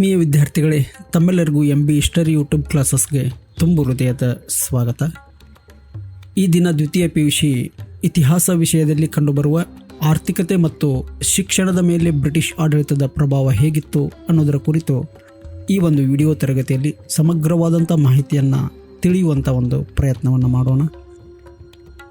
ಆತ್ಮೀಯ ವಿದ್ಯಾರ್ಥಿಗಳೇ, ತಮ್ಮೆಲ್ಲರಿಗೂ ಎಂ ಬಿ ಹಿಸ್ಟರಿ ಯೂಟ್ಯೂಬ್ ಕ್ಲಾಸಸ್ಗೆ ತುಂಬು ಹೃದಯದ ಸ್ವಾಗತ. ಈ ದಿನ ದ್ವಿತೀಯ ಪಿ ಯು ಸಿ ಇತಿಹಾಸ ವಿಷಯದಲ್ಲಿ ಕಂಡುಬರುವ ಆರ್ಥಿಕತೆ ಮತ್ತು ಶಿಕ್ಷಣದ ಮೇಲೆ ಬ್ರಿಟಿಷ್ ಆಡಳಿತದ ಪ್ರಭಾವ ಹೇಗಿತ್ತು ಅನ್ನೋದರ ಕುರಿತು ಈ ಒಂದು ವಿಡಿಯೋ ತರಗತಿಯಲ್ಲಿ ಸಮಗ್ರವಾದಂಥ ಮಾಹಿತಿಯನ್ನು ತಿಳಿಯುವಂಥ ಒಂದು ಪ್ರಯತ್ನವನ್ನು ಮಾಡೋಣ.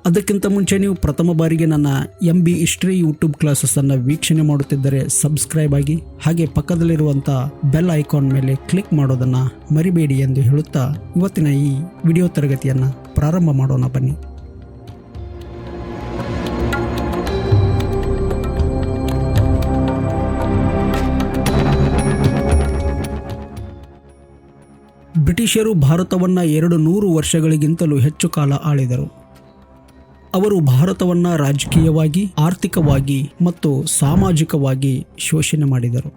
ಅದಕ್ಕಿಂತ ಮುಂಚೆ ನೀವು ಪ್ರಥಮ ಬಾರಿಗೆ ನನ್ನ ಎಂ ಬಿ ಹಿಸ್ಟ್ರಿ ಯೂಟ್ಯೂಬ್ ಕ್ಲಾಸಸ್ಸನ್ನು ವೀಕ್ಷಣೆ ಮಾಡುತ್ತಿದ್ದರೆ ಸಬ್ಸ್ಕ್ರೈಬ್ ಆಗಿ, ಹಾಗೆ ಪಕ್ಕದಲ್ಲಿರುವಂಥ ಬೆಲ್ ಐಕಾನ್ ಮೇಲೆ ಕ್ಲಿಕ್ ಮಾಡೋದನ್ನು ಮರಿಬೇಡಿ ಎಂದು ಹೇಳುತ್ತಾ ಇವತ್ತಿನ ಈ ವಿಡಿಯೋ ತರಗತಿಯನ್ನು ಪ್ರಾರಂಭ ಮಾಡೋಣ ಬನ್ನಿ. ಬ್ರಿಟಿಷರು ಭಾರತವನ್ನು ಎರಡು ನೂರು ವರ್ಷಗಳಿಗಿಂತಲೂ ಹೆಚ್ಚು ಕಾಲ ಆಳಿದರು. ಅವರು ಭಾರತವನ್ನ ರಾಜಕೀಯವಾಗಿ, ಆರ್ಥಿಕವಾಗಿ ಮತ್ತು ಸಾಮಾಜಿಕವಾಗಿ ಶೋಷಣೆ ಮಾಡಿದರು.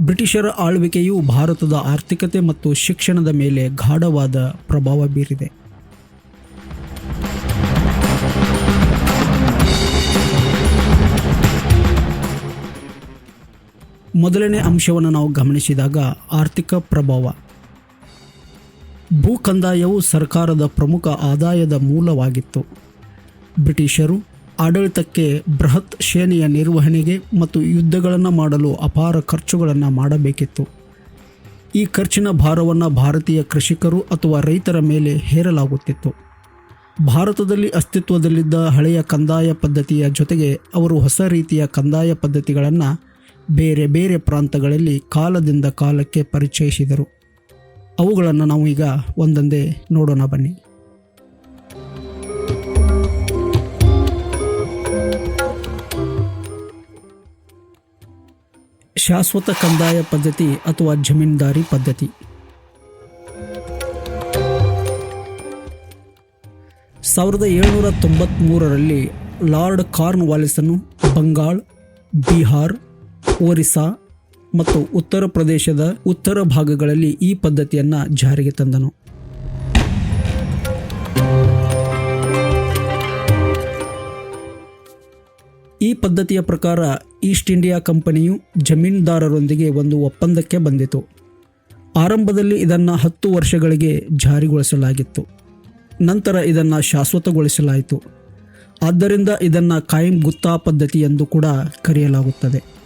ಬ್ರಿಟಿಷರ ಆಳ್ವಿಕೆಯು ಭಾರತದ ಆರ್ಥಿಕತೆ ಮತ್ತು ಶಿಕ್ಷಣದ ಮೇಲೆ ಗಾಢವಾದ ಪ್ರಭಾವ ಬೀರಿದೆ. ಮೊದಲನೇ ಅಂಶವನ್ನು ನಾವು ಗಮನಿಸಿದಾಗ ಆರ್ಥಿಕ ಪ್ರಭಾವ. ಭೂ ಕಂದಾಯವು ಸರ್ಕಾರದ ಪ್ರಮುಖ ಆದಾಯದ ಮೂಲವಾಗಿತ್ತು. ಬ್ರಿಟಿಷರು ಆಡಳಿತಕ್ಕೆ ಬೃಹತ್ ಸೇನೆಯ ನಿರ್ವಹಣೆಗೆ ಮತ್ತು ಯುದ್ಧಗಳನ್ನು ಮಾಡಲು ಅಪಾರ ಖರ್ಚುಗಳನ್ನು ಮಾಡಬೇಕಿತ್ತು. ಈ ಖರ್ಚಿನ ಭಾರವನ್ನು ಭಾರತೀಯ ಕೃಷಿಕರು ಅಥವಾ ರೈತರ ಮೇಲೆ ಹೇರಲಾಗುತ್ತಿತ್ತು. ಭಾರತದಲ್ಲಿ ಅಸ್ತಿತ್ವದಲ್ಲಿದ್ದ ಹಳೆಯ ಕಂದಾಯ ಪದ್ಧತಿಯ ಜೊತೆಗೆ ಅವರು ಹೊಸ ರೀತಿಯ ಕಂದಾಯ ಪದ್ಧತಿಗಳನ್ನು ಬೇರೆ ಬೇರೆ ಪ್ರಾಂತಗಳಲ್ಲಿ ಕಾಲದಿಂದ ಕಾಲಕ್ಕೆ ಪರಿಚಯಿಸಿದರು. ಅವುಗಳನ್ನು ನಾವು ಈಗ ಒಂದೊಂದೇ ನೋಡೋಣ ಬನ್ನಿ. ಶಾಶ್ವತ ಕಂದಾಯ ಪದ್ಧತಿ ಅಥವಾ ಜಮೀನ್ದಾರಿ ಪದ್ಧತಿ. ಸಾವಿರದ ಏಳುನೂರ ತೊಂಬತ್ತ್ಮೂರರಲ್ಲಿ ಲಾರ್ಡ್ ಕಾರ್ನ್ ವಾಲಿಸನ್ನು ಬಂಗಾಳ್, ಬಿಹಾರ್, ಒರಿಸ್ಸಾ ಮತ್ತು ಉತ್ತರ ಪ್ರದೇಶದ ಉತ್ತರ ಭಾಗಗಳಲ್ಲಿ ಈ ಪದ್ಧತಿಯನ್ನು ಜಾರಿಗೆ ತಂದನು. ಈ ಪದ್ಧತಿಯ ಪ್ರಕಾರ ಈಸ್ಟ್ ಇಂಡಿಯಾ ಕಂಪನಿಯು ಜಮೀನ್ದಾರರೊಂದಿಗೆ ಒಂದು ಒಪ್ಪಂದಕ್ಕೆ ಬಂದಿತು. ಆರಂಭದಲ್ಲಿ ಇದನ್ನು ಹತ್ತು ವರ್ಷಗಳಿಗೆ ಜಾರಿಗೊಳಿಸಲಾಗಿತ್ತು. ನಂತರ ಇದನ್ನು ಶಾಶ್ವತಗೊಳಿಸಲಾಯಿತು. ಆದ್ದರಿಂದ ಇದನ್ನು ಕಾಯಂ ಗುತ್ತಾ ಪದ್ಧತಿ ಎಂದು ಕೂಡ ಕರೆಯಲಾಗುತ್ತದೆ.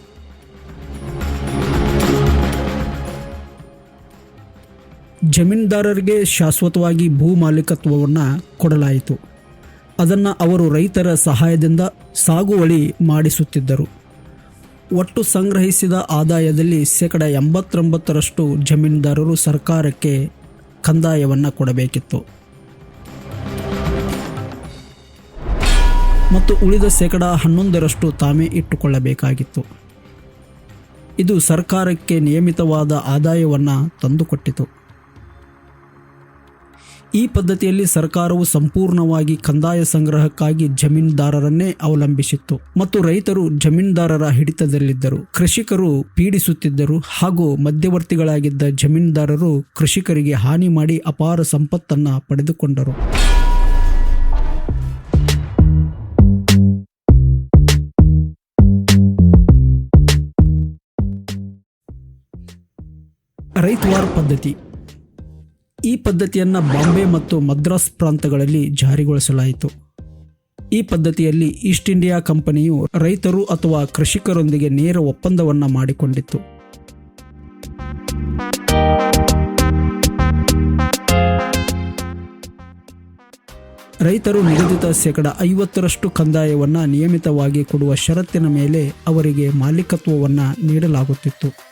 ಜಮೀನ್ದಾರರಿಗೆ ಶಾಶ್ವತವಾಗಿ ಭೂ ಮಾಲೀಕತ್ವವನ್ನು ಕೊಡಲಾಯಿತು. ಅದನ್ನು ಅವರು ರೈತರ ಸಹಾಯದಿಂದ ಸಾಗುವಳಿ ಮಾಡಿಸುತ್ತಿದ್ದರು. ಒಟ್ಟು ಸಂಗ್ರಹಿಸಿದ ಆದಾಯದಲ್ಲಿ ಶೇಕಡ ಎಂಬತ್ತೊಂಬತ್ತರಷ್ಟು ಜಮೀನ್ದಾರರು ಸರ್ಕಾರಕ್ಕೆ ಕಂದಾಯವನ್ನು ಕೊಡಬೇಕಿತ್ತು. ಮತ್ತು ಉಳಿದ ಶೇಕಡ ಹನ್ನೊಂದರಷ್ಟು ತಾವೇ ಇಟ್ಟುಕೊಳ್ಳಬೇಕಾಗಿತ್ತು. ಇದು ಸರ್ಕಾರಕ್ಕೆ ನಿಯಮಿತವಾದ ಆದಾಯವನ್ನು ತಂದುಕೊಟ್ಟಿತು. ಈ ಪದ್ಧತಿಯಲ್ಲಿ ಸರ್ಕಾರವು ಸಂಪೂರ್ಣವಾಗಿ ಕಂದಾಯ ಸಂಗ್ರಹಕ್ಕಾಗಿ ಜಮೀನ್ದಾರರನ್ನೇ ಅವಲಂಬಿಸಿತ್ತು ಮತ್ತು ರೈತರು ಜಮೀನ್ದಾರರ ಹಿಡಿತದಲ್ಲಿದ್ದರು. ಕೃಷಿಕರು ಪೀಡಿಸುತ್ತಿದ್ದರು ಹಾಗೂ ಮಧ್ಯವರ್ತಿಗಳಾಗಿದ್ದ ಜಮೀನ್ದಾರರು ಕೃಷಿಕರಿಗೆ ಹಾನಿ ಮಾಡಿ ಅಪಾರ ಸಂಪತ್ತನ್ನ ಪಡೆದುಕೊಂಡರು. ರೈತವಾರ್ ಪದ್ಧತಿ. ಈ ಪದ್ಧತಿಯನ್ನು ಬಾಂಬೆ ಮತ್ತು ಮದ್ರಾಸ್ ಪ್ರಾಂತಗಳಲ್ಲಿ ಜಾರಿಗೊಳಿಸಲಾಯಿತು. ಈ ಪದ್ಧತಿಯಲ್ಲಿ ಈಸ್ಟ್ ಇಂಡಿಯಾ ಕಂಪನಿಯು ರೈತರು ಅಥವಾ ಕೃಷಿಕರೊಂದಿಗೆ ನೇರ ಒಪ್ಪಂದವನ್ನು ಮಾಡಿಕೊಂಡಿತ್ತು. ರೈತರು ನಿಗದಿತ ಶೇಕಡ ಐವತ್ತರಷ್ಟು ಕಂದಾಯವನ್ನು ನಿಯಮಿತವಾಗಿ ಕೊಡುವ ಷರತ್ತಿನ ಮೇಲೆ ಅವರಿಗೆ ಮಾಲೀಕತ್ವವನ್ನು ನೀಡಲಾಗುತ್ತಿತ್ತು.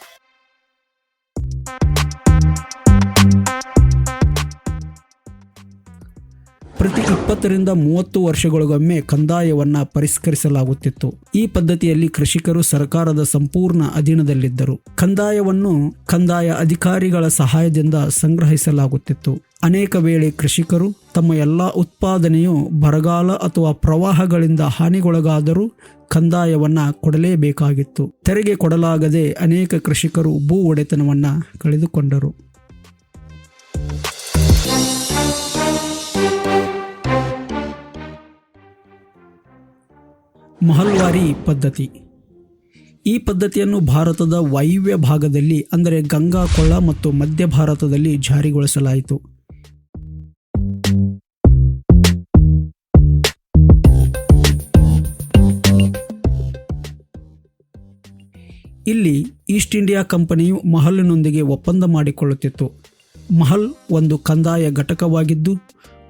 ಪ್ರತಿ ಇಪ್ಪತ್ತರಿಂದ ಮೂವತ್ತು ವರ್ಷಗಳಿಗೊಮ್ಮೆ ಕಂದಾಯವನ್ನು ಪರಿಷ್ಕರಿಸಲಾಗುತ್ತಿತ್ತು. ಈ ಪದ್ಧತಿಯಲ್ಲಿ ಕೃಷಿಕರು ಸರ್ಕಾರದ ಸಂಪೂರ್ಣ ಅಧೀನದಲ್ಲಿದ್ದರು. ಕಂದಾಯವನ್ನು ಕಂದಾಯ ಅಧಿಕಾರಿಗಳ ಸಹಾಯದಿಂದ ಸಂಗ್ರಹಿಸಲಾಗುತ್ತಿತ್ತು. ಅನೇಕ ವೇಳೆ ಕೃಷಿಕರು ತಮ್ಮ ಎಲ್ಲ ಉತ್ಪಾದನೆಯು ಬರಗಾಲ ಅಥವಾ ಪ್ರವಾಹಗಳಿಂದ ಹಾನಿಗೊಳಗಾದರೂ ಕಂದಾಯವನ್ನು ಕೊಡಲೇಬೇಕಾಗಿತ್ತು. ತೆರಿಗೆ ಕೊಡಲಾಗದೆ ಅನೇಕ ಕೃಷಿಕರು ಭೂ ಒಡೆತನವನ್ನು ಕಳೆದುಕೊಂಡರು. ಮಹಲ್ವಾರಿ ಪದ್ಧತಿ. ಈ ಪದ್ಧತಿಯನ್ನು ಭಾರತದ ವಾಯುವ್ಯ ಭಾಗದಲ್ಲಿ, ಅಂದರೆ ಗಂಗಾ ಕೊಳ್ಳ ಮತ್ತು ಮಧ್ಯ ಭಾರತದಲ್ಲಿ ಜಾರಿಗೊಳಿಸಲಾಯಿತು. ಇಲ್ಲಿ ಈಸ್ಟ್ ಇಂಡಿಯಾ ಕಂಪನಿಯು ಮಹಲ್ನೊಂದಿಗೆ ಒಪ್ಪಂದ ಮಾಡಿಕೊಳ್ಳುತ್ತಿತ್ತು. ಮಹಲ್ ಒಂದು ಕಂದಾಯ ಘಟಕವಾಗಿದ್ದು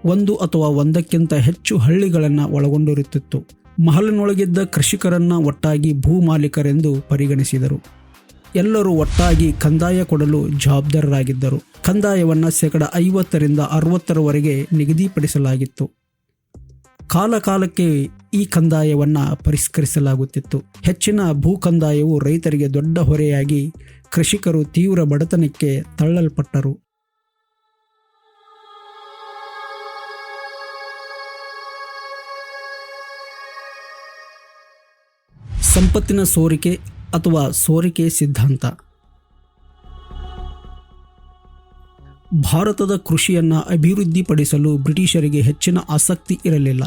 ಒಂದು ಅಥವಾ ಒಂದಕ್ಕಿಂತ ಹೆಚ್ಚು ಹಳ್ಳಿಗಳನ್ನು ಒಳಗೊಂಡಿರುತ್ತಿತ್ತು. ಮಹಲಿನೊಳಗಿದ್ದ ಕೃಷಿಕರನ್ನು ಒಟ್ಟಾಗಿ ಭೂ ಮಾಲೀಕರೆಂದು ಪರಿಗಣಿಸಿದರು. ಎಲ್ಲರೂ ಒಟ್ಟಾಗಿ ಕಂದಾಯ ಕೊಡಲು ಜವಾಬ್ದಾರರಾಗಿದ್ದರು. ಕಂದಾಯವನ್ನು ಶೇಕಡ ಐವತ್ತರಿಂದ ಅರವತ್ತರವರೆಗೆ ನಿಗದಿಪಡಿಸಲಾಗಿತ್ತು. ಕಾಲಕಾಲಕ್ಕೆ ಈ ಕಂದಾಯವನ್ನು ಪರಿಷ್ಕರಿಸಲಾಗುತ್ತಿತ್ತು. ಹೆಚ್ಚಿನ ಭೂ ಕಂದಾಯವು ರೈತರಿಗೆ ದೊಡ್ಡ ಹೊರೆಯಾಗಿ ಕೃಷಿಕರು ತೀವ್ರ ಬಡತನಕ್ಕೆ ತಳ್ಳಲ್ಪಟ್ಟರು. ಸಂಪತ್ತಿನ ಸೋರಿಕೆ ಅಥವಾ ಸೋರಿಕೆ ಸಿದ್ಧಾಂತ. ಭಾರತದ ಕೃಷಿಯನ್ನು ಅಭಿವೃದ್ಧಿಪಡಿಸಲು ಬ್ರಿಟಿಷರಿಗೆ ಹೆಚ್ಚಿನ ಆಸಕ್ತಿ ಇರಲಿಲ್ಲ.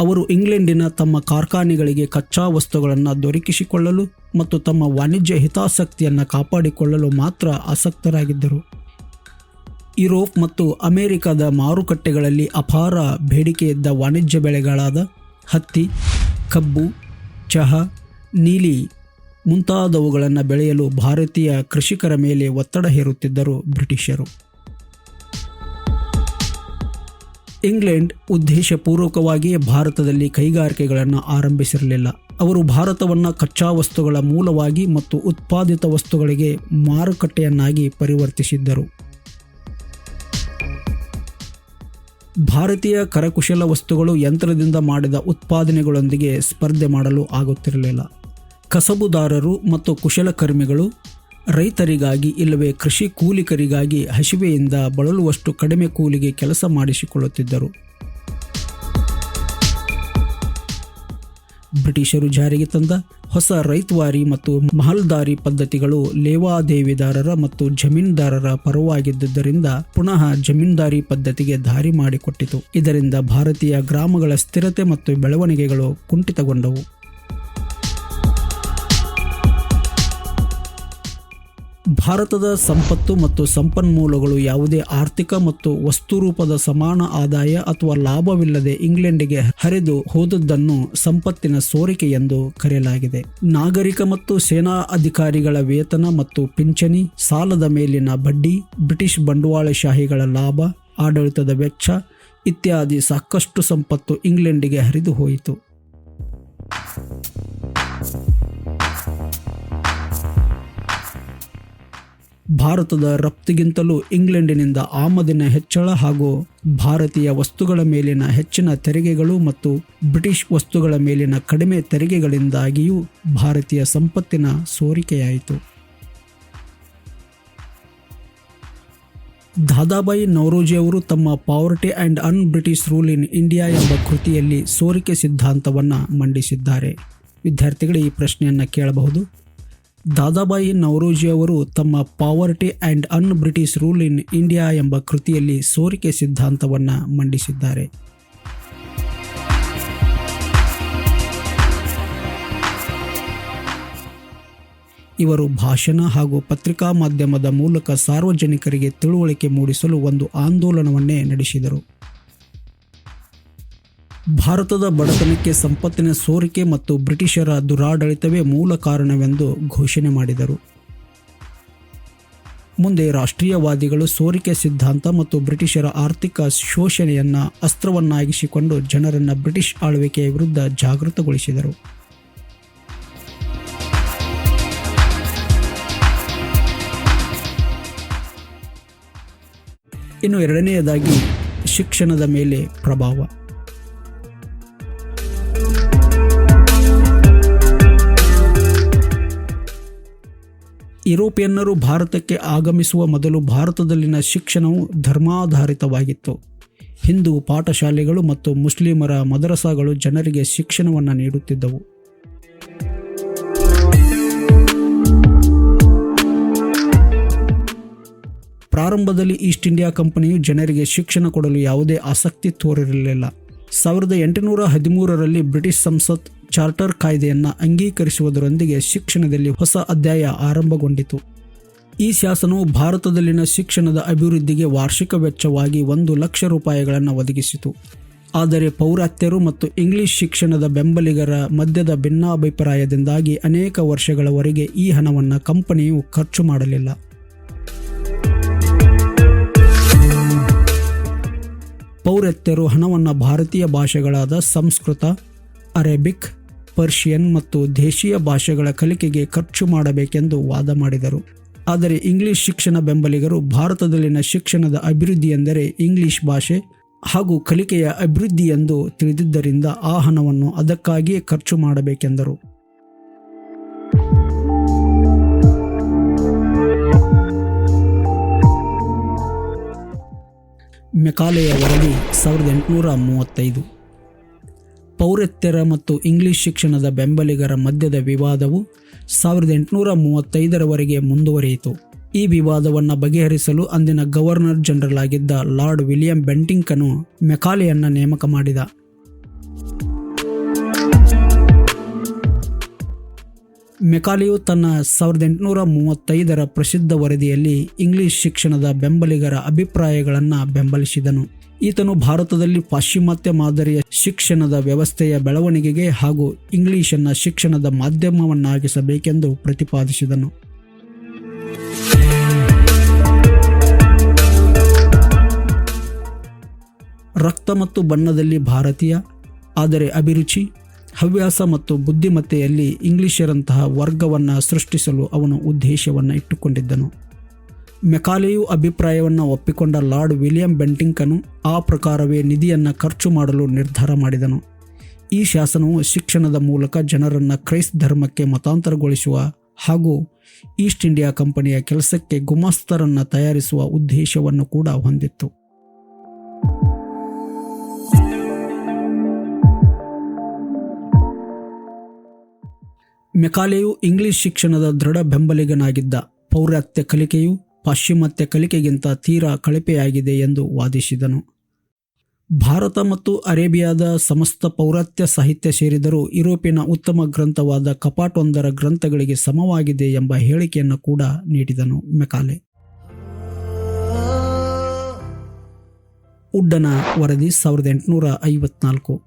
ಅವರು ಇಂಗ್ಲೆಂಡಿನ ತಮ್ಮ ಕಾರ್ಖಾನೆಗಳಿಗೆ ಕಚ್ಚಾ ವಸ್ತುಗಳನ್ನು ದೊರಕಿಸಿಕೊಳ್ಳಲು ಮತ್ತು ತಮ್ಮ ವಾಣಿಜ್ಯ ಹಿತಾಸಕ್ತಿಯನ್ನು ಕಾಪಾಡಿಕೊಳ್ಳಲು ಮಾತ್ರ ಆಸಕ್ತರಾಗಿದ್ದರು. ಯುರೋಪ್ ಮತ್ತು ಅಮೆರಿಕದ ಮಾರುಕಟ್ಟೆಗಳಲ್ಲಿ ಅಪಾರ ಬೇಡಿಕೆಯಿದ್ದ ವಾಣಿಜ್ಯ ಬೆಳೆಗಳಾದ ಹತ್ತಿ, ಕಬ್ಬು ಚಹಾ, ನೀಲಿ ಮುಂತಾದವುಗಳನ್ನು ಬೆಳೆಯಲು ಭಾರತೀಯ ಕೃಷಿಕರ ಮೇಲೆ ಒತ್ತಡ ಹೇರುತ್ತಿದ್ದರು ಬ್ರಿಟಿಷರು. ಇಂಗ್ಲೆಂಡ್ ಉದ್ದೇಶಪೂರ್ವಕವಾಗಿಯೇ ಭಾರತದಲ್ಲಿ ಕೈಗಾರಿಕೆಗಳನ್ನು ಆರಂಭಿಸಿರಲಿಲ್ಲ. ಅವರು ಭಾರತವನ್ನು ಕಚ್ಚಾ ವಸ್ತುಗಳ ಮೂಲವಾಗಿ ಮತ್ತು ಉತ್ಪಾದಿತ ವಸ್ತುಗಳಿಗೆ ಮಾರುಕಟ್ಟೆಯನ್ನಾಗಿ ಪರಿವರ್ತಿಸಿದ್ದರು. ಭಾರತೀಯ ಕರಕುಶಲ ವಸ್ತುಗಳು ಯಂತ್ರದಿಂದ ಮಾಡಿದ ಉತ್ಪಾದನೆಗಳೊಂದಿಗೆ ಸ್ಪರ್ಧೆ ಮಾಡಲು ಆಗುತ್ತಿರಲಿಲ್ಲ. ಕಸಬುದಾರರು ಮತ್ತು ಕುಶಲಕರ್ಮಿಗಳು ರೈತರಿಗಾಗಿ ಇಲ್ಲವೇ ಕೃಷಿ ಕೂಲಿಕರಿಗಾಗಿ ಹಸಿವೆಯಿಂದ ಬಳಲುವಷ್ಟು ಕಡಿಮೆ ಕೂಲಿಗೆ ಕೆಲಸ ಮಾಡಿಸಿಕೊಳ್ಳುತ್ತಿದ್ದರು. ಬ್ರಿಟಿಷರು ಜಾರಿಗೆ ತಂದ ಹೊಸ ರೈತವಾರಿ ಮತ್ತು ಮಹಲ್ದಾರಿ ಪದ್ಧತಿಗಳು ಲೇವಾದೇವಿದಾರರ ಮತ್ತು ಜಮೀನ್ದಾರರ ಪರವಾಗಿದ್ದುದರಿಂದ ಪುನಃ ಜಮೀನ್ದಾರಿ ಪದ್ಧತಿಗೆ ದಾರಿ ಮಾಡಿಕೊಟ್ಟಿತು. ಇದರಿಂದ ಭಾರತೀಯ ಗ್ರಾಮಗಳ ಸ್ಥಿರತೆ ಮತ್ತು ಬೆಳವಣಿಗೆಗಳು ಕುಂಠಿತಗೊಂಡವು. ಭಾರತದ ಸಂಪತ್ತು ಮತ್ತು ಸಂಪನ್ಮೂಲಗಳು ಯಾವುದೇ ಆರ್ಥಿಕ ಮತ್ತು ವಸ್ತು ರೂಪದ ಸಮಾನ ಆದಾಯ ಅಥವಾ ಲಾಭವಿಲ್ಲದೆ ಇಂಗ್ಲೆಂಡಿಗೆ ಹರಿದು ಹೋದದ್ದನ್ನು ಸಂಪತ್ತಿನ ಸೋರಿಕೆ ಎಂದು ಕರೆಯಲಾಗಿದೆ. ನಾಗರಿಕ ಮತ್ತು ಸೇನಾ ಅಧಿಕಾರಿಗಳ ವೇತನ ಮತ್ತು ಪಿಂಚಣಿ, ಸಾಲದ ಮೇಲಿನ ಬಡ್ಡಿ, ಬ್ರಿಟಿಷ್ ಬಂಡವಾಳಶಾಹಿಗಳ ಲಾಭ, ಆಡಳಿತದ ವೆಚ್ಚ ಇತ್ಯಾದಿ ಸಾಕಷ್ಟು ಸಂಪತ್ತು ಇಂಗ್ಲೆಂಡಿಗೆ ಹರಿದು ಹೋಯಿತು. ಭಾರತದ ರಫ್ತಿಗಿಂತಲೂ ಇಂಗ್ಲೆಂಡಿನಿಂದ ಆಮದಿನ ಹೆಚ್ಚಳ ಹಾಗೂ ಭಾರತೀಯ ವಸ್ತುಗಳ ಮೇಲಿನ ಹೆಚ್ಚಿನ ತೆರಿಗೆಗಳು ಮತ್ತು ಬ್ರಿಟಿಷ್ ವಸ್ತುಗಳ ಮೇಲಿನ ಕಡಿಮೆ ತೆರಿಗೆಗಳಿಂದಾಗಿಯೂ ಭಾರತೀಯ ಸಂಪತ್ತಿನ ಸೋರಿಕೆಯಾಯಿತು. ದಾದಾಬಾಯಿ ನವರೋಜಿ ಅವರು ತಮ್ಮ poverty and un British rule in India ಎಂಬ ಕೃತಿಯಲ್ಲಿ ಸೋರಿಕೆ ಸಿದ್ಧಾಂತವನ್ನು ಮಂಡಿಸಿದ್ದಾರೆ. ವಿದ್ಯಾರ್ಥಿಗಳು, ಈ ಪ್ರಶ್ನೆಯನ್ನು ಕೇಳಬಹುದು. ದಾದಾಬಾಯಿ ನವರೋಜಿ ಅವರು ತಮ್ಮ poverty and un British rule in India ಎಂಬ ಕೃತಿಯಲ್ಲಿ ಸೋರಿಕೆ ಸಿದ್ಧಾಂತವನ್ನು ಮಂಡಿಸಿದ್ದಾರೆ. ಇವರು ಭಾಷಣ ಹಾಗೂ ಪತ್ರಿಕಾ ಮಾಧ್ಯಮದ ಮೂಲಕ ಸಾರ್ವಜನಿಕರಿಗೆ ತಿಳುವಳಿಕೆ ಮೂಡಿಸಲು ಒಂದು ಆಂದೋಲನವನ್ನೇ ನಡೆಸಿದರು. ಭಾರತದ ಬಡತನಕ್ಕೆ ಸಂಪತ್ತಿನ ಸೋರಿಕೆ ಮತ್ತು ಬ್ರಿಟಿಷರ ದುರಾಡಳಿತವೇ ಮೂಲ ಕಾರಣವೆಂದು ಘೋಷಣೆ ಮಾಡಿದರು. ಮುಂದೆ ರಾಷ್ಟ್ರೀಯವಾದಿಗಳು ಸೋರಿಕೆ ಸಿದ್ಧಾಂತ ಮತ್ತು ಬ್ರಿಟಿಷರ ಆರ್ಥಿಕ ಶೋಷಣೆಯನ್ನು ಅಸ್ತ್ರವನ್ನಾಗಿಸಿಕೊಂಡು ಜನರನ್ನು ಬ್ರಿಟಿಷ್ ಆಳ್ವಿಕೆಯ ವಿರುದ್ಧ ಜಾಗೃತಗೊಳಿಸಿದರು. ಇನ್ನು ಎರಡನೆಯದಾಗಿ ಶಿಕ್ಷಣದ ಮೇಲೆ ಪ್ರಭಾವ. ಯುರೋಪಿಯನ್ನರು ಭಾರತಕ್ಕೆ ಆಗಮಿಸುವ ಮೊದಲು ಭಾರತದಲ್ಲಿನ ಶಿಕ್ಷಣವು ಧರ್ಮಾಧಾರಿತವಾಗಿತ್ತು. ಹಿಂದೂ ಪಾಠಶಾಲೆಗಳು ಮತ್ತು ಮುಸ್ಲಿಮರ ಮದರಸಾಗಳು ಜನರಿಗೆ ಶಿಕ್ಷಣವನ್ನು ನೀಡುತ್ತಿದ್ದವು. ಪ್ರಾರಂಭದಲ್ಲಿ ಈಸ್ಟ್ ಇಂಡಿಯಾ ಕಂಪನಿಯು ಜನರಿಗೆ ಶಿಕ್ಷಣ ಕೊಡಲು ಯಾವುದೇ ಆಸಕ್ತಿ ತೋರಿರಲಿಲ್ಲ. ಸಾವಿರದ ಎಂಟುನೂರ ಹದಿಮೂರರಲ್ಲಿ ಬ್ರಿಟಿಷ್ ಸಂಸತ್ ಚಾರ್ಟರ್ ಕಾಯ್ದೆಯನ್ನು ಅಂಗೀಕರಿಸುವುದರೊಂದಿಗೆ ಶಿಕ್ಷಣದಲ್ಲಿ ಹೊಸ ಅಧ್ಯಾಯ ಆರಂಭಗೊಂಡಿತು. ಈ ಶಾಸನವು ಭಾರತದಲ್ಲಿನ ಶಿಕ್ಷಣದ ಅಭಿವೃದ್ಧಿಗೆ ವಾರ್ಷಿಕ ವೆಚ್ಚವಾಗಿ ಒಂದು ಲಕ್ಷ ರೂಪಾಯಿಗಳನ್ನು ಒದಗಿಸಿತು. ಆದರೆ ಪೌರಾತ್ಯರು ಮತ್ತು ಇಂಗ್ಲಿಷ್ ಶಿಕ್ಷಣದ ಬೆಂಬಲಿಗರ ಮಧ್ಯದ ಭಿನ್ನಾಭಿಪ್ರಾಯದಿಂದಾಗಿ ಅನೇಕ ವರ್ಷಗಳವರೆಗೆ ಈ ಹಣವನ್ನು ಕಂಪನಿಯು ಖರ್ಚು ಮಾಡಲಿಲ್ಲ. ಪೌರತ್ಯರು ಹಣವನ್ನು ಭಾರತೀಯ ಭಾಷೆಗಳಾದ ಸಂಸ್ಕೃತ, ಅರೇಬಿಕ್ ಪರ್ಷಿಯನ್ ಮತ್ತು ದೇಶೀಯ ಭಾಷೆಗಳ ಕಲಿಕೆಗೆ ಖರ್ಚು ಮಾಡಬೇಕೆಂದು ವಾದ ಮಾಡಿದರು. ಆದರೆ ಇಂಗ್ಲಿಷ್ ಶಿಕ್ಷಣ ಬೆಂಬಲಿಗರು ಭಾರತದಲ್ಲಿನ ಶಿಕ್ಷಣದ ಅಭಿವೃದ್ಧಿ ಎಂದರೆ ಇಂಗ್ಲಿಷ್ ಭಾಷೆ ಹಾಗೂ ಕಲಿಕೆಯ ಅಭಿವೃದ್ಧಿ ಎಂದು ತಿಳಿದಿದ್ದರಿಂದ ಆ ಹಣವನ್ನು ಅದಕ್ಕಾಗಿಯೇ ಖರ್ಚು ಮಾಡಬೇಕೆಂದರು. ಮೆಕಾಲೆಯ ವರದಿ ಸಾವಿರದ ಎಂಟುನೂರ ಮೂವತ್ತೈದು. ಪೌರತ್ಯರ ಮತ್ತು ಇಂಗ್ಲಿಷ್ ಶಿಕ್ಷಣದ ಬೆಂಬಲಿಗರ ಮಧ್ಯದ ವಿವಾದವು ಸಾವಿರದ ಎಂಟುನೂರ ಮೂವತ್ತೈದರವರೆಗೆ ಮುಂದುವರಿಯಿತು. ಈ ವಿವಾದವನ್ನು ಬಗೆಹರಿಸಲು ಅಂದಿನ ಗವರ್ನರ್ ಜನರಲ್ ಆಗಿದ್ದ ಲಾರ್ಡ್ ವಿಲಿಯಂ ಬೆಂಟಿಂಕನು ಮೆಕಾಲೆಯನ್ನು ನೇಮಕ ಮಾಡಿದ. ಮೆಕಾಲಿಯು ತನ್ನ ಸಾವಿರದ ಎಂಟುನೂರ ಮೂವತ್ತೈದರ ಪ್ರಸಿದ್ಧ ವರದಿಯಲ್ಲಿ ಇಂಗ್ಲಿಷ್ ಶಿಕ್ಷಣದ ಬೆಂಬಲಿಗರ ಅಭಿಪ್ರಾಯಗಳನ್ನು ಬೆಂಬಲಿಸಿದನು. ಈತನು ಭಾರತದಲ್ಲಿ ಪಾಶ್ಚಿಮಾತ್ಯ ಮಾದರಿಯ ಶಿಕ್ಷಣದ ವ್ಯವಸ್ಥೆಯ ಬೆಳವಣಿಗೆಗೆ ಹಾಗೂ ಇಂಗ್ಲಿಶನ್ನ ಶಿಕ್ಷಣದ ಮಾಧ್ಯಮವನ್ನಾಗಿಸಬೇಕೆಂದು ಪ್ರತಿಪಾದಿಸಿದನು. ರಕ್ತ ಮತ್ತು ಬಣ್ಣದಲ್ಲಿ ಭಾರತೀಯ, ಆದರೆ ಅಭಿರುಚಿ, ಹವ್ಯಾಸ ಮತ್ತು ಬುದ್ಧಿಮತ್ತೆಯಲ್ಲಿ ಇಂಗ್ಲಿಷರಂತಹ ವರ್ಗವನ್ನು ಸೃಷ್ಟಿಸಲು ಅವನು ಉದ್ದೇಶವನ್ನು ಇಟ್ಟುಕೊಂಡಿದ್ದನು. ಮೆಕಾಲೆಯು ಅಭಿಪ್ರಾಯವನ್ನು ಒಪ್ಪಿಕೊಂಡ ಲಾರ್ಡ್ ವಿಲಿಯಂ ಬೆಂಟಿಂಕನು ಆ ಪ್ರಕಾರವೇ ನಿಧಿಯನ್ನು ಖರ್ಚು ಮಾಡಲು ನಿರ್ಧಾರ ಮಾಡಿದನು. ಈ ಶಾಸನವು ಶಿಕ್ಷಣದ ಮೂಲಕ ಜನರನ್ನು ಕ್ರೈಸ್ತ ಧರ್ಮಕ್ಕೆ ಮತಾಂತರಗೊಳಿಸುವ ಹಾಗೂ ಈಸ್ಟ್ ಇಂಡಿಯಾ ಕಂಪನಿಯ ಕೆಲಸಕ್ಕೆ ಗುಮಾಸ್ತರನ್ನು ತಯಾರಿಸುವ ಉದ್ದೇಶವನ್ನು ಕೂಡ ಹೊಂದಿತ್ತು. ಮೆಕಾಲೆಯು ಇಂಗ್ಲಿಷ್ ಶಿಕ್ಷಣದ ದೃಢ ಬೆಂಬಲಿಗನಾಗಿದ್ದ ಪೌರಾತ್ಯ ಕಲಿಕೆಯು ಪಾಶ್ಚಿಮಾತ್ಯ ಕಲಿಕೆಗಿಂತ ತೀರಾ ಕಳಪೆಯಾಗಿದೆ ಎಂದು ವಾದಿಸಿದನು. ಭಾರತ ಮತ್ತು ಅರೇಬಿಯಾದ ಸಮಸ್ತ ಪೌರಾತ್ಯ ಸಾಹಿತ್ಯ ಸೇರಿದರೂ ಯುರೋಪಿನ ಉತ್ತಮ ಗ್ರಂಥವಾದ ಕಪಾಟೊಂದರ ಗ್ರಂಥಗಳಿಗೆ ಸಮವಾಗಿದೆ ಎಂಬ ಹೇಳಿಕೆಯನ್ನು ಕೂಡ ನೀಡಿದನು ಮೆಕಾಲೆ. ಉಡ್ಡನ ವರದಿ ಸಾವಿರದ ಎಂಟುನೂರ ಐವತ್ನಾಲ್ಕು.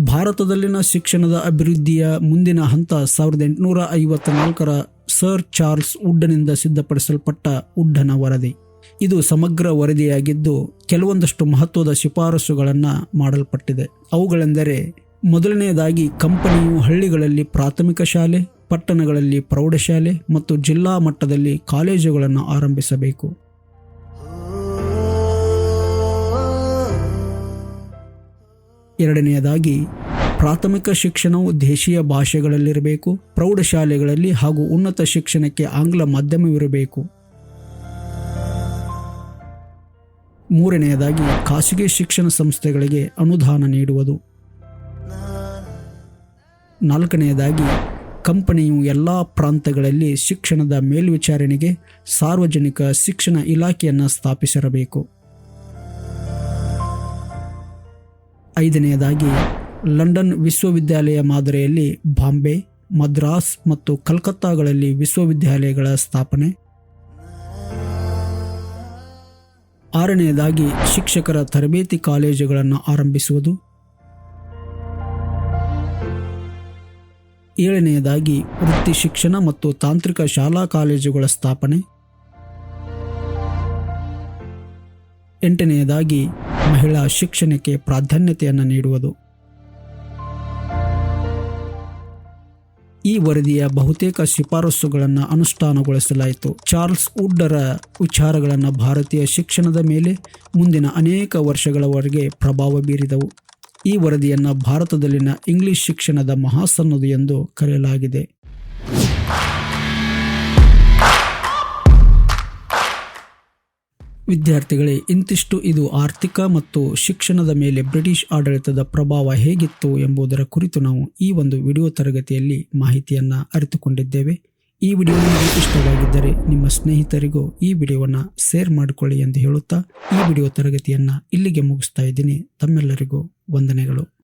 ಭಾರತದಲ್ಲಿನ ಶಿಕ್ಷಣದ ಅಭಿವೃದ್ಧಿಯ ಮುಂದಿನ ಹಂತ ಸಾವಿರದ ಎಂಟುನೂರ ಐವತ್ನಾಲ್ಕರ ಸರ್ ಚಾರ್ಲ್ಸ್ ಉಡ್ಡನಿಂದ ಸಿದ್ಧಪಡಿಸಲ್ಪಟ್ಟ ಉಡ್ಡನ ವರದಿ. ಇದು ಸಮಗ್ರ ವರದಿಯಾಗಿದ್ದು ಕೆಲವೊಂದಷ್ಟು ಮಹತ್ವದ ಶಿಫಾರಸುಗಳನ್ನು ಮಾಡಲ್ಪಟ್ಟಿದೆ. ಅವುಗಳೆಂದರೆ ಮೊದಲನೆಯದಾಗಿ ಕಂಪನಿಯು ಹಳ್ಳಿಗಳಲ್ಲಿ ಪ್ರಾಥಮಿಕ ಶಾಲೆ, ಪಟ್ಟಣಗಳಲ್ಲಿ ಪ್ರೌಢಶಾಲೆ ಮತ್ತು ಜಿಲ್ಲಾ ಮಟ್ಟದಲ್ಲಿ ಕಾಲೇಜುಗಳನ್ನು ಆರಂಭಿಸಬೇಕು. ಎರಡನೆಯದಾಗಿ ಪ್ರಾಥಮಿಕ ಶಿಕ್ಷಣವು ದೇಶೀಯ ಭಾಷೆಗಳಲ್ಲಿರಬೇಕು, ಪ್ರೌಢಶಾಲೆಗಳಲ್ಲಿ ಹಾಗೂ ಉನ್ನತ ಶಿಕ್ಷಣಕ್ಕೆ ಆಂಗ್ಲ ಮಾಧ್ಯಮವಿರಬೇಕು. ಮೂರನೆಯದಾಗಿ, ಖಾಸಗಿ ಶಿಕ್ಷಣ ಸಂಸ್ಥೆಗಳಿಗೆ ಅನುದಾನ ನೀಡುವುದು. ನಾಲ್ಕನೆಯದಾಗಿ, ಕಂಪನಿಯು ಎಲ್ಲ ಪ್ರಾಂತಗಳಲ್ಲಿ ಶಿಕ್ಷಣದ ಮೇಲ್ವಿಚಾರಣೆಗೆ ಸಾರ್ವಜನಿಕ ಶಿಕ್ಷಣ ಇಲಾಖೆಯನ್ನು ಸ್ಥಾಪಿಸಿರಬೇಕು. ಐದನೆಯದಾಗಿ ಲಂಡನ್ ವಿಶ್ವವಿದ್ಯಾಲಯ ಮಾದರಿಯಲ್ಲಿ ಬಾಂಬೆ, ಮದ್ರಾಸ್ ಮತ್ತು ಕಲ್ಕತ್ತಾಗಳಲ್ಲಿ ವಿಶ್ವವಿದ್ಯಾಲಯಗಳ ಸ್ಥಾಪನೆ. ಆರನೆಯದಾಗಿ ಶಿಕ್ಷಕರ ತರಬೇತಿ ಕಾಲೇಜುಗಳನ್ನು ಆರಂಭಿಸುವುದು. ಏಳನೆಯದಾಗಿ ವೃತ್ತಿ ಶಿಕ್ಷಣ ಮತ್ತು ತಾಂತ್ರಿಕ ಶಾಲಾ ಕಾಲೇಜುಗಳ ಸ್ಥಾಪನೆ. ಎಂಟನೆಯದಾಗಿ ಮಹಿಳಾ ಶಿಕ್ಷಣಕ್ಕೆ ಪ್ರಾಧಾನ್ಯತೆಯನ್ನು ನೀಡುವುದು. ಈ ವರದಿಯ ಬಹುತೇಕ ಶಿಫಾರಸುಗಳನ್ನು ಅನುಷ್ಠಾನಗೊಳಿಸಲಾಯಿತು. ಚಾರ್ಲ್ಸ್ ವುಡ್ಡರ ವಿಚಾರಗಳನ್ನು ಭಾರತೀಯ ಶಿಕ್ಷಣದ ಮೇಲೆ ಮುಂದಿನ ಅನೇಕ ವರ್ಷಗಳವರೆಗೆ ಪ್ರಭಾವ ಬೀರಿದವು. ಈ ವರದಿಯನ್ನು ಭಾರತದಲ್ಲಿನ ಇಂಗ್ಲಿಷ್ ಶಿಕ್ಷಣದ ಮಹಾಸನ್ನದು ಎಂದು ಕರೆಯಲಾಗಿದೆ. ವಿದ್ಯಾರ್ಥಿಗಳೇ, ಇಂತಿಷ್ಟು ಇದು ಆರ್ಥಿಕ ಮತ್ತು ಶಿಕ್ಷಣದ ಮೇಲೆ ಬ್ರಿಟಿಷ್ ಆಡಳಿತದ ಪ್ರಭಾವ ಹೇಗಿತ್ತು ಎಂಬುದರ ಕುರಿತು ನಾವು ಈ ಒಂದು ವಿಡಿಯೋ ತರಗತಿಯಲ್ಲಿ ಮಾಹಿತಿಯನ್ನು ಅರಿತುಕೊಂಡಿದ್ದೇವೆ. ಈ ವಿಡಿಯೋ ನಿಮಗೆ ಇಷ್ಟವಾಗಿದ್ದರೆ ನಿಮ್ಮ ಸ್ನೇಹಿತರಿಗೂ ಈ ವಿಡಿಯೋವನ್ನು ಶೇರ್ ಮಾಡಿಕೊಳ್ಳಿ ಎಂದು ಹೇಳುತ್ತಾ, ಈ ವಿಡಿಯೋ ತರಗತಿಯನ್ನು ಇಲ್ಲಿಗೆ ಮುಗಿಸ್ತಾ ಇದ್ದೀನಿ. ತಮ್ಮೆಲ್ಲರಿಗೂ ವಂದನೆಗಳು.